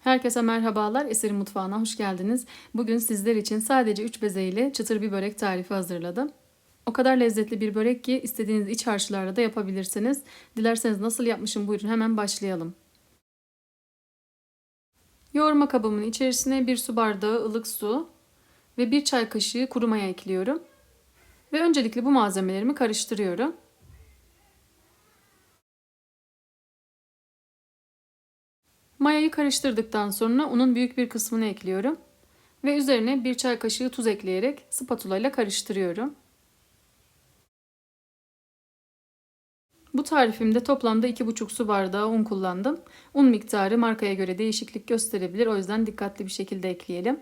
Herkese merhabalar. Eserin Mutfağı'na hoş geldiniz. Bugün sizler için sadece 3 beze ile çıtır bir börek tarifi hazırladım. O kadar lezzetli bir börek ki istediğiniz iç harçlarla da yapabilirsiniz. Dilerseniz nasıl yapmışım buyurun hemen başlayalım. Yoğurma kabımın içerisine bir su bardağı ılık su ve bir çay kaşığı kuru maya ekliyorum. Ve öncelikle bu malzemelerimi karıştırıyorum. Mayayı karıştırdıktan sonra unun büyük bir kısmını ekliyorum. Ve üzerine bir çay kaşığı tuz ekleyerek spatula ile karıştırıyorum. Bu tarifimde toplamda 2,5 su bardağı un kullandım. Un miktarı markaya göre değişiklik gösterebilir. O yüzden dikkatli bir şekilde ekleyelim.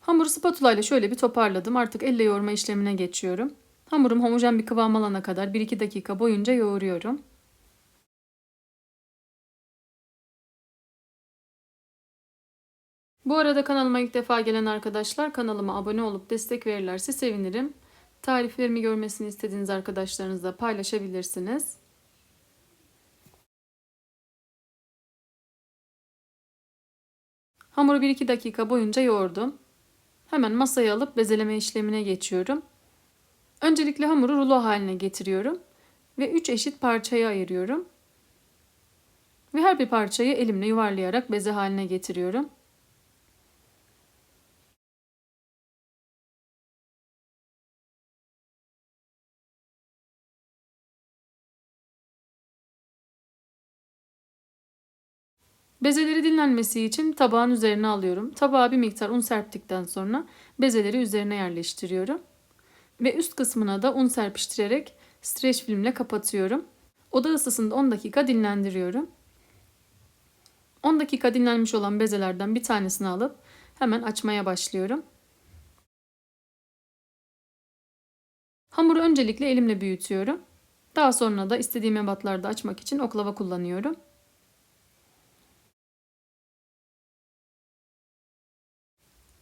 Hamuru spatula ile şöyle bir toparladım. Artık elle yoğurma işlemine geçiyorum. Hamurum homojen bir kıvam alana kadar 1-2 dakika boyunca yoğuruyorum. Bu arada kanalıma ilk defa gelen arkadaşlar kanalıma abone olup destek verirlerse sevinirim. Tariflerimi görmesini istediğiniz arkadaşlarınızla paylaşabilirsiniz. Hamuru 1-2 dakika boyunca yoğurdum. Hemen masaya alıp bezeleme işlemine geçiyorum. Öncelikle hamuru rulo haline getiriyorum ve 3 eşit parçaya ayırıyorum. Ve her bir parçayı elimle yuvarlayarak beze haline getiriyorum. Bezeleri dinlenmesi için tabağın üzerine alıyorum. Tabağa bir miktar un serptikten sonra bezeleri üzerine yerleştiriyorum. Ve üst kısmına da un serpiştirerek streç filmle kapatıyorum. Oda ısısında 10 dakika dinlendiriyorum. 10 dakika dinlenmiş olan bezelerden bir tanesini alıp hemen açmaya başlıyorum. Hamuru öncelikle elimle büyütüyorum. Daha sonra da istediğim ebatlarda açmak için oklava kullanıyorum.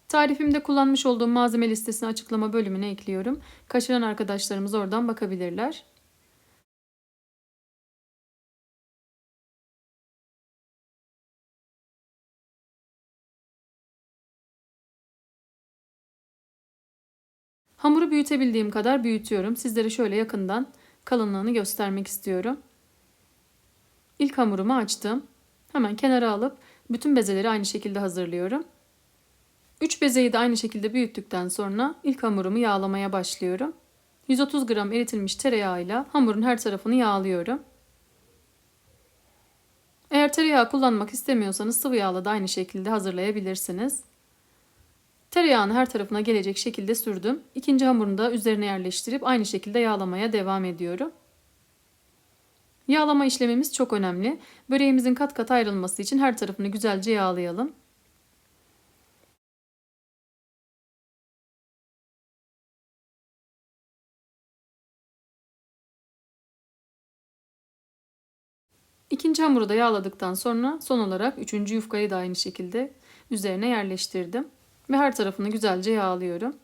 Tarifimde kullanmış olduğum malzeme listesini açıklama bölümüne ekliyorum. Kaçıran arkadaşlarımız oradan bakabilirler. Hamuru büyütebildiğim kadar büyütüyorum. Sizlere şöyle yakından kalınlığını göstermek istiyorum. İlk hamurumu açtım. Hemen kenara alıp bütün bezeleri aynı şekilde hazırlıyorum. 3 bezeyi de aynı şekilde büyüttükten sonra ilk hamurumu yağlamaya başlıyorum. 130 gram eritilmiş tereyağıyla hamurun her tarafını yağlıyorum. Eğer tereyağı kullanmak istemiyorsanız sıvı yağla da aynı şekilde hazırlayabilirsiniz. Tereyağını her tarafına gelecek şekilde sürdüm. İkinci hamurunu da üzerine yerleştirip aynı şekilde yağlamaya devam ediyorum. Yağlama işlemimiz çok önemli. Böreğimizin kat kat ayrılması için her tarafını güzelce yağlayalım. İkinci hamuru da yağladıktan sonra son olarak üçüncü yufkayı da aynı şekilde üzerine yerleştirdim. Ve her tarafını güzelce yağlıyorum.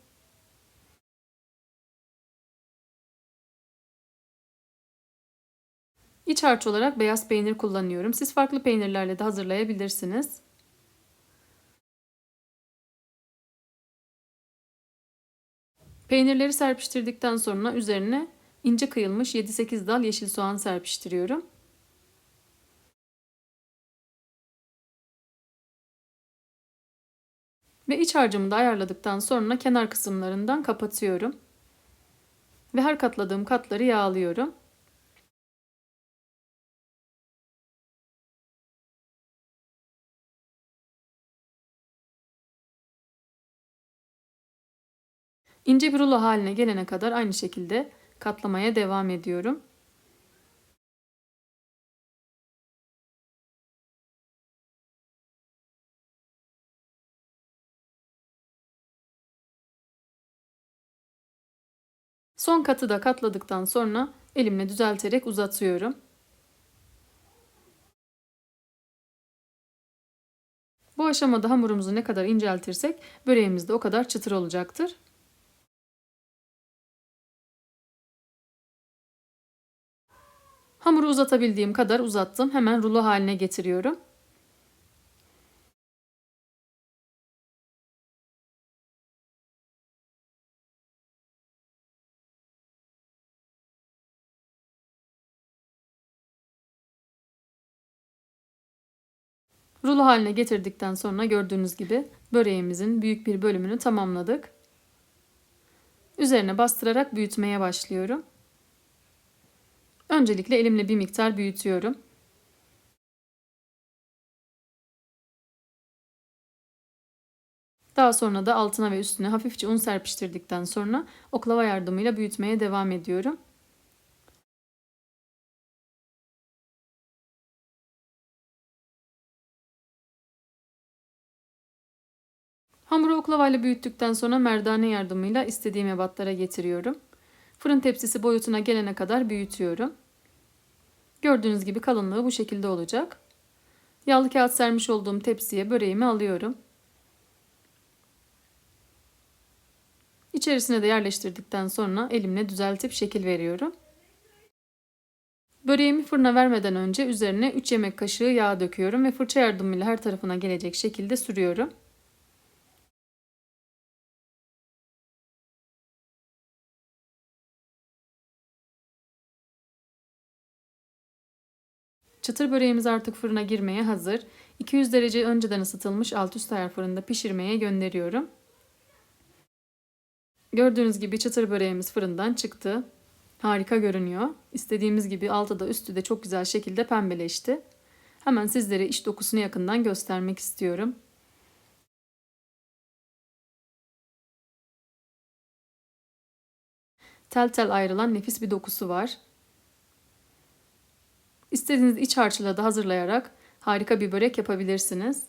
İç harç olarak beyaz peynir kullanıyorum. Siz farklı peynirlerle de hazırlayabilirsiniz. Peynirleri serpiştirdikten sonra üzerine ince kıyılmış 7-8 dal yeşil soğan serpiştiriyorum. Ve iç harcımı da ayarladıktan sonra kenar kısımlarından kapatıyorum. Ve her katladığım katları yağlıyorum. İnce bir rulo haline gelene kadar aynı şekilde katlamaya devam ediyorum. Son katı da katladıktan sonra elimle düzelterek uzatıyorum. Bu aşamada hamurumuzu ne kadar inceltirsek böreğimiz de o kadar çıtır olacaktır. Hamuru uzatabildiğim kadar uzattım. Hemen rulo haline getiriyorum. Rulo haline getirdikten sonra gördüğünüz gibi böreğimizin büyük bir bölümünü tamamladık. Üzerine bastırarak büyütmeye başlıyorum. Öncelikle elimle bir miktar büyütüyorum. Daha sonra da altına ve üstüne hafifçe un serpiştirdikten sonra oklava yardımıyla büyütmeye devam ediyorum. Hamuru oklavayla büyüttükten sonra merdane yardımıyla istediğim ebatlara getiriyorum. Fırın tepsisi boyutuna gelene kadar büyütüyorum. Gördüğünüz gibi kalınlığı bu şekilde olacak. Yağlı kağıt sermiş olduğum tepsiye böreğimi alıyorum. İçerisine de yerleştirdikten sonra elimle düzeltip şekil veriyorum. Böreğimi fırına vermeden önce üzerine 3 yemek kaşığı yağ döküyorum ve fırça yardımıyla her tarafına gelecek şekilde sürüyorum. Çıtır böreğimiz artık fırına girmeye hazır. 200 derece önceden ısıtılmış alt üst ayar fırında pişirmeye gönderiyorum. Gördüğünüz gibi çıtır böreğimiz fırından çıktı. Harika görünüyor. İstediğimiz gibi altı da üstü de çok güzel şekilde pembeleşti. Hemen sizlere iç dokusunu yakından göstermek istiyorum. Tel tel ayrılan nefis bir dokusu var. İstediğiniz iç harçla da hazırlayarak harika bir börek yapabilirsiniz.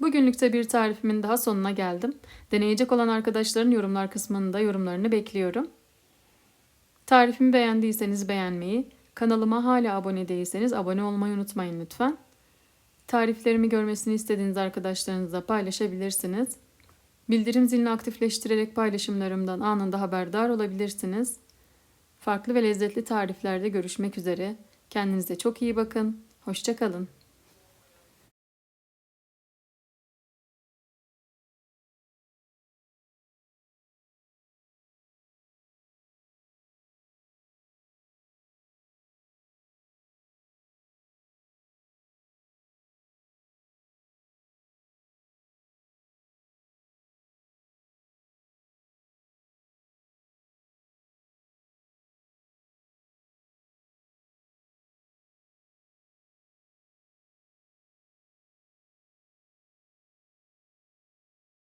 Bugünlükte bir tarifimin daha sonuna geldim. Deneyecek olan arkadaşların yorumlar kısmında yorumlarını bekliyorum. Tarifimi beğendiyseniz beğenmeyi, kanalıma hala abone değilseniz abone olmayı unutmayın lütfen. Tariflerimi görmesini istediğiniz arkadaşlarınızla paylaşabilirsiniz. Bildirim zilini aktifleştirerek paylaşımlarımdan anında haberdar olabilirsiniz. Farklı ve lezzetli tariflerde görüşmek üzere. Kendinize çok iyi bakın. Hoşçakalın.